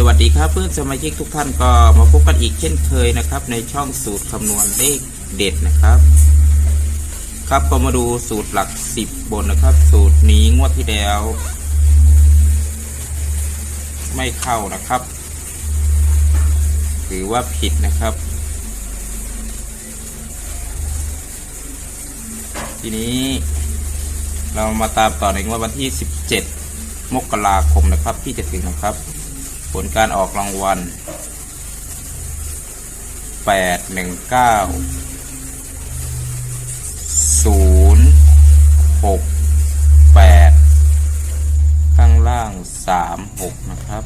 สวัสดีครับเพื่อนสมาชิกทุกท่านก็มาพบกันอีกเช่นเคยนะครับ ในช่องสูตรคำนวณเลขเด็ดนะครับ ครับก็มาดูสูตรหลักสิบบนนะครับ สูตรนี้งวดที่แล้ว ไม่เข้านะครับหรือว่าผิดนะครับ ทีนี้เรามาตามต่อในงวดวันที่ 17 มกราคมนะครับที่จะถึงนะครับ ผลการออกรางวัล 8 1 9 0 6 8 ข้างล่าง 3 6 นะครับ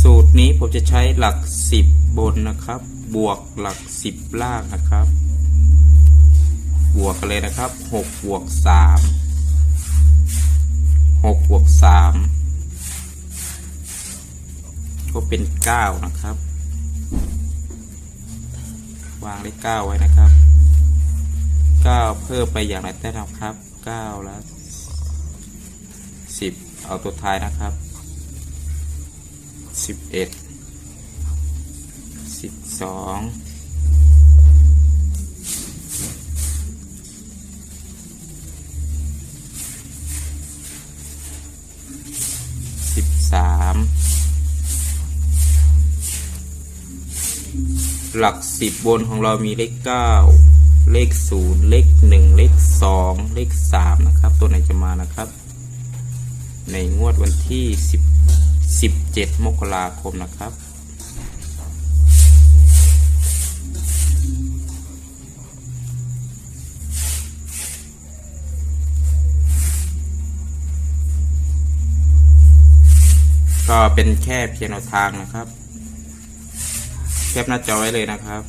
สูตรนี้ผมจะใช้หลัก 10 บนนะครับ บวกหลัก 10 ล่างนะครับ บวกกันเลยนะครับ 6 บวก 3 6บวก3ก็เป็น9นะครับ วางเลข9ไว้นะครับ9เพิ่มไปอย่างไรแต้มครับ9แล้ว10เอาตัวท้ายนะครับสิบเอ็ดสิบสองามหลักสิบบนของเรามีเลขเก้าเลขศูนย์เลขหนึ่งเลขสองเลขสามนะครับ ตัวไหนจะมานะครับ ในงวดวันที่สิบ17มกราคมนะครับ ก็เป็นแค่เพียงแนวทางนะครับแคปหน้าจอไว้เลยนะครับ